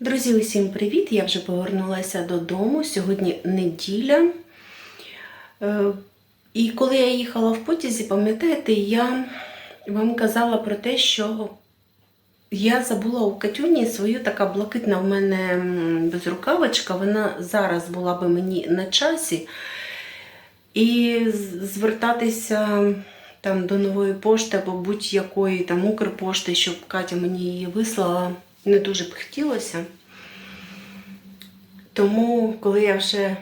Друзі, усім привіт! Я вже повернулася додому. Сьогодні неділя. Е, І коли я їхала в потязі, пам'ятаєте, я вам казала про те, що я забула у Катюні свою така блакитна в мене безрукавочка. Вона зараз була би мені на часі. І звертатися там до нової пошти або будь-якої там Укрпошти, щоб Катя мені її вислала, не дуже б хотілося. Тому, коли я вже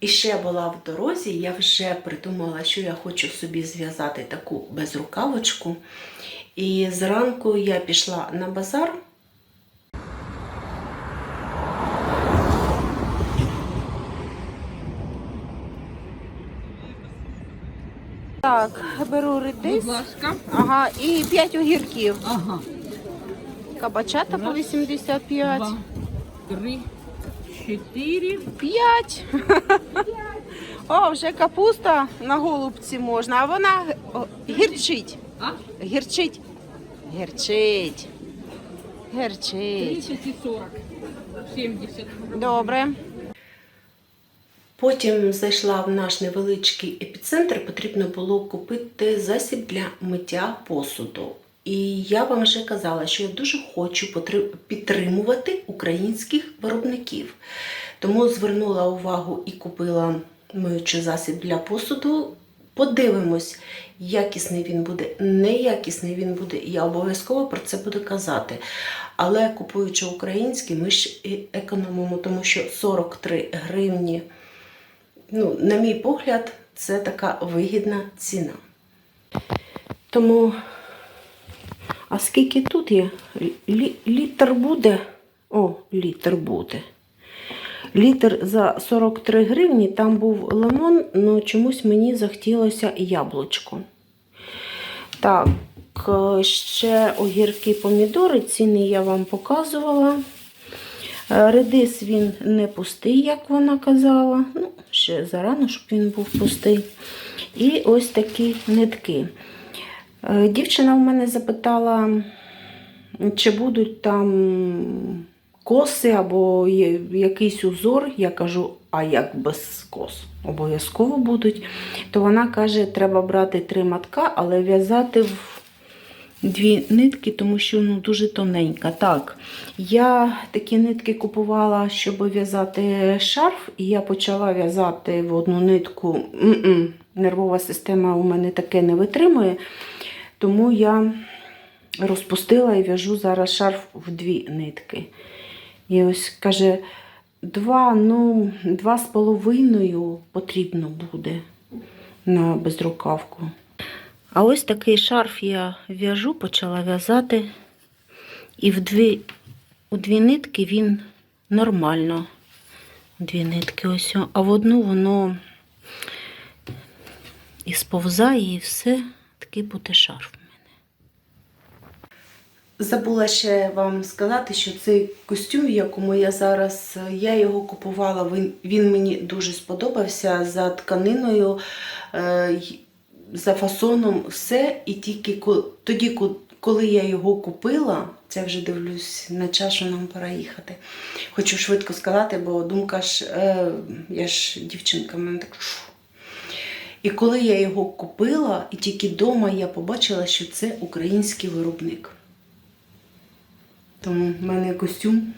іще була в дорозі, я вже придумала, що я хочу собі зв'язати таку безрукавочку. І зранку я пішла на базар. Так, беру редис. Будь ласка. Ага, і 5 огірків. Ага. Кабачата по 85. Два, три, чотири. 5. О, вже капуста на голубці можна, а вона гірчить. А? Гірчить. Гірчить. Гірчить. 30 і 40. 70. Добре. Потім зайшла в наш невеличкий епіцентр. Потрібно було купити засіб для миття посуду. І я вам вже казала, що я дуже хочу підтримувати українських виробників. Тому звернула увагу і купила миючий засіб для посуду. Подивимось, якісний він буде, неякісний він буде. і Я обов'язково про це буду казати. Але купуючи український, ми ж економимо, тому що 43 гривні, ну, на мій погляд, це така вигідна ціна. Тому, а скільки тут є? Лі- літр буде? О, літр буде. Літр за 43 гривні, там був лимон, але чомусь мені захотілося яблучко. Так, ще огірки помідори, ціни я вам показувала. Е, Редис він не пустий, як вона казала. Ну, ще зарано, щоб він був пустий. І ось такі нитки. Е, Дівчина в мене запитала, чи будуть там коси або якийсь узор. Я кажу, а як без кос? Обов'язково будуть. То вона каже, треба брати три матка, але в'язати в дві нитки, тому що ну, дуже тоненька. Так, я такі нитки купувала, щоб в'язати шарф, і я почала в'язати в одну нитку. М-м, нервова система у мене таке не витримує. Тому я розпустила і в'яжу зараз шарф в дві нитки. І ось каже, два, ну, два з половиною потрібно буде на безрукавку. А ось такий шарф я в'яжу, почала в'язати. І в дві, у дві нитки він нормально. Дві нитки ось. А в одну воно і сповзає, і все. Такий буде шарф. у мене. Забула ще вам сказати, що цей костюм, в якому я зараз, я його купувала, він, він мені дуже сподобався за тканиною, е, за фасоном, все. І тільки тоді, коли я його купила, це вже дивлюсь на що нам пора їхати. Хочу швидко сказати, бо думка ж, е, я ж дівчинка, в мене так. І коли я його купила, і тільки вдома я побачила, що це український виробник. Тому в мене костюм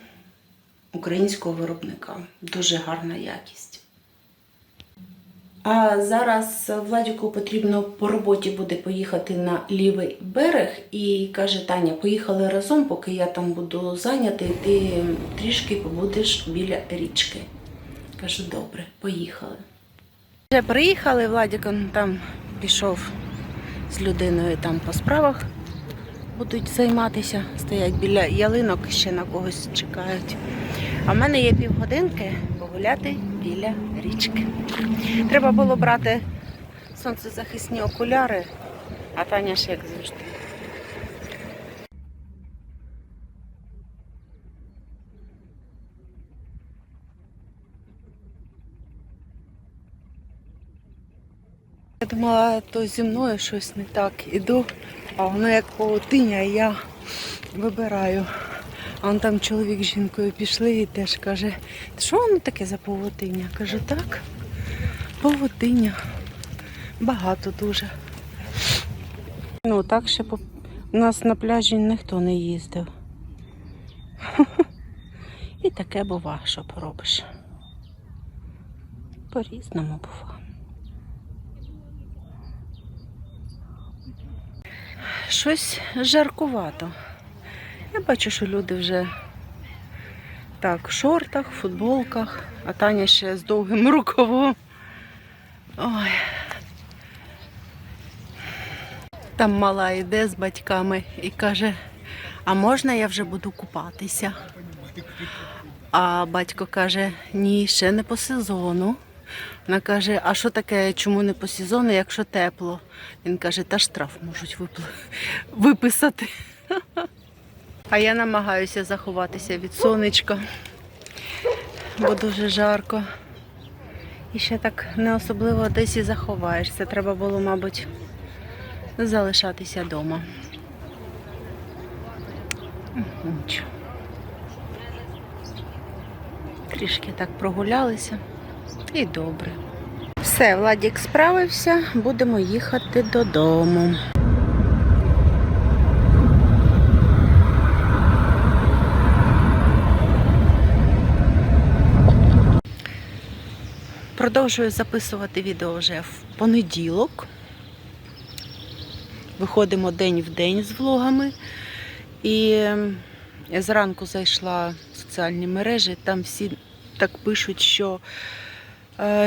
українського виробника. Дуже гарна якість. А зараз Владіку потрібно по роботі буде поїхати на лівий берег. І каже Таня, поїхали разом, поки я там буду зайнятий, ти трішки побудеш біля річки. Кажу, добре, поїхали. Вже приїхали, Владик там пішов з людиною там по справах будуть займатися, стоять біля ялинок, ще на когось чекають. А в мене є півгодинки погуляти біля річки. Треба було брати сонцезахисні окуляри, а Таня ж як завжди. Я думала, то зі мною щось не так іду, а воно як паутиня, я вибираю. А он там чоловік з жінкою пішли і теж каже, що воно таке за павутиння? Кажу, так, павутиння. Багато дуже. Ну, так ще по... у нас на пляжі ніхто не їздив. І таке бува, що поробиш. По-різному бува. Щось жаркувато. Я бачу, що люди вже так, в шортах, в футболках, а Таня ще з довгим рукавом. Ой. Там мала йде з батьками і каже, а можна я вже буду купатися? А батько каже, ні, ще не по сезону. Вона каже, а що таке, чому не по сезону, якщо тепло? Він каже, та штраф можуть виписати. А я намагаюся заховатися від сонечка, бо дуже жарко. І ще так не особливо десь і заховаєшся. Треба було, мабуть, залишатися вдома. Нічого. Трішки так прогулялися і добре. Все, Владік справився, будемо їхати додому. Продовжую записувати відео вже в понеділок. Виходимо день в день з влогами. І ем, зранку зайшла в соціальні мережі, там всі так пишуть, що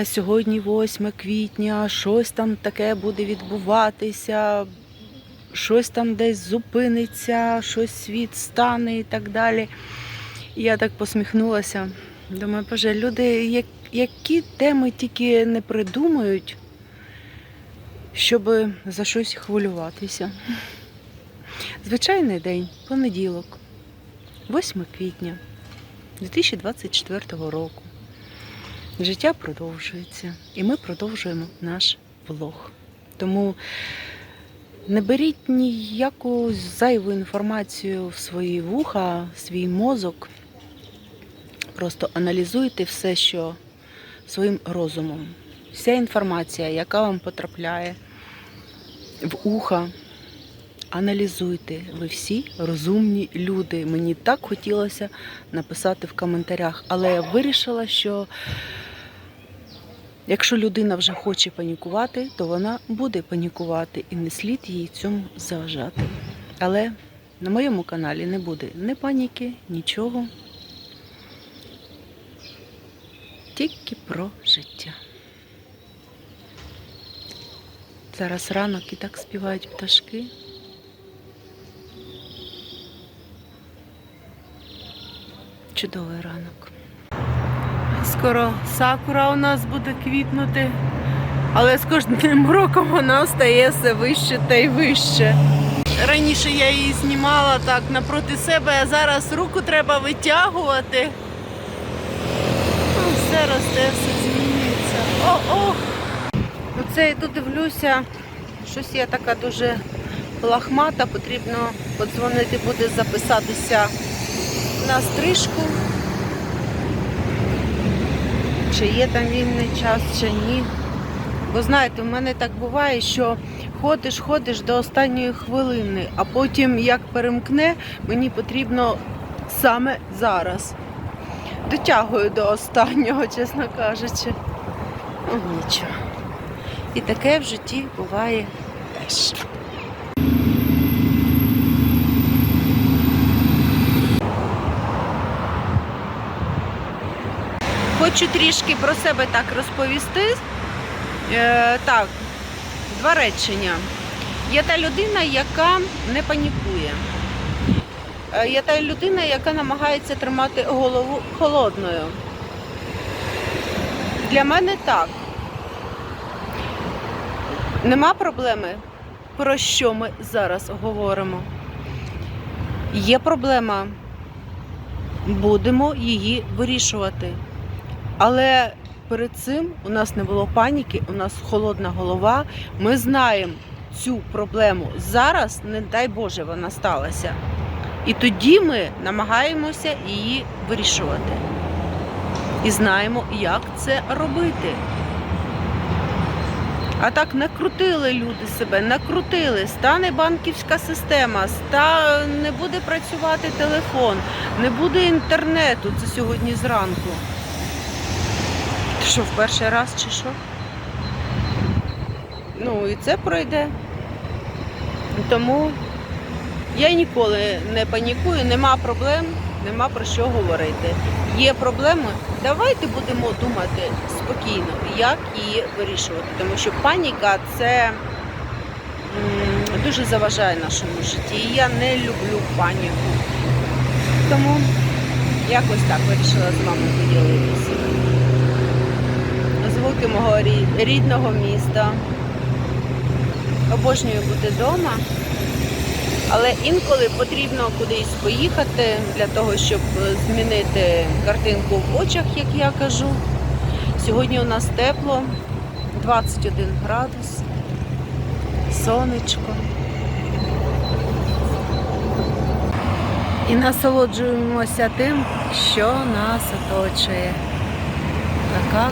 сьогодні 8 квітня, щось там таке буде відбуватися, щось там десь зупиниться, щось світ стане і так далі. І я так посміхнулася. Думаю, боже, люди, як- які теми тільки не придумають, щоб за щось хвилюватися. Звичайний день, понеділок, 8 квітня 2024 року. Життя продовжується, і ми продовжуємо наш влог. Тому не беріть ніяку зайву інформацію в свої вуха, в свій мозок. Просто аналізуйте все, що своїм розумом. Вся інформація, яка вам потрапляє в уха, аналізуйте. Ви всі розумні люди. Мені так хотілося написати в коментарях, але я вирішила, що якщо людина вже хоче панікувати, то вона буде панікувати і не слід їй цьому заважати. Але на моєму каналі не буде ні паніки, нічого. Тільки про життя. Зараз ранок і так співають пташки. Чудовий ранок. Скоро сакура у нас буде квітнути, але з кожним роком вона стає все вище та й вище. Раніше я її знімала так напроти себе, а зараз руку треба витягувати. Ну, Все росте, все змінюється. О-ох! Оце я тут дивлюся, щось я така дуже лахмата, потрібно подзвонити буде записатися на стрижку. Чи є там вільний час, чи ні. Бо знаєте, в мене так буває, що ходиш, ходиш до останньої хвилини, а потім як перемкне, мені потрібно саме зараз. Дотягую до останнього, чесно кажучи. Нічого. І таке в житті буває теж. Хочу трішки про себе так розповісти. Е, так, два речення. Я та людина, яка не панікує. Е, Я та людина, яка намагається тримати голову холодною. Для мене так. Нема проблеми, про що ми зараз говоримо. Є проблема, будемо її вирішувати. Але перед цим у нас не було паніки, у нас холодна голова. Ми знаємо цю проблему зараз, не дай Боже, вона сталася. І тоді ми намагаємося її вирішувати. І знаємо, як це робити. А так накрутили люди себе, накрутили, стане банківська система, ста... не буде працювати телефон, не буде інтернету. Це сьогодні зранку. Ти що, в перший раз чи що? Ну і це пройде. Тому я ніколи не панікую, нема проблем, нема про що говорити. Є проблеми, давайте будемо думати спокійно, як її вирішувати. Тому що паніка це дуже заважає нашому житті. І я не люблю паніку. Тому якось так вирішила з вами поділитися. Звуки мого рідного міста. Обожнюю бути вдома. Але інколи потрібно кудись поїхати для того, щоб змінити картинку в очах, як я кажу. Сьогодні у нас тепло, 21 градус, сонечко. І насолоджуємося тим, що нас оточує. Така